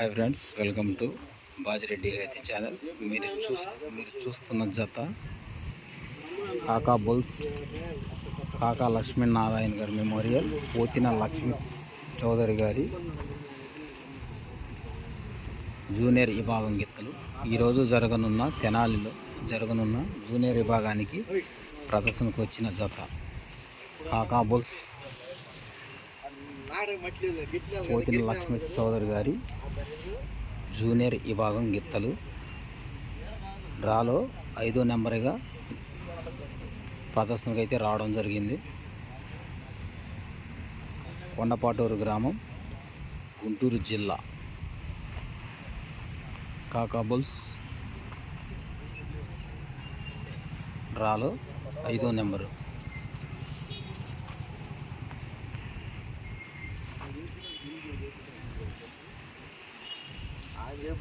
Hi friends welcome to Bajireddy రైతు channel మీరు చూస్ మీరు చూస్తున్న జత కాకా బుల్స్ కాకా లక్ష్మీనారాయణ గారి మెమోరియల్ పోతిన లక్ష్మీ చౌదరి గారి జూనియర్ విభాగం గిత్తలు ఈరోజు జరగనున్న తెనాలిలో జరగనున్న జూనియర్ విభాగానికి ప్రదర్శనకు వచ్చిన జత కాకా బుల్స్. పోతిన లక్ష్మీ చౌదరి గారి జూనియర్ విభాగం గిత్తలు. డ్రాలో ఐదో నెంబర్గా ప్రదర్శనకు అయితే రావడం జరిగింది. కొండపాటూరు గ్రామం గుంటూరు జిల్లా. కాకాబుల్స్ డ్రాలో ఐదో నెంబరు. ఆయన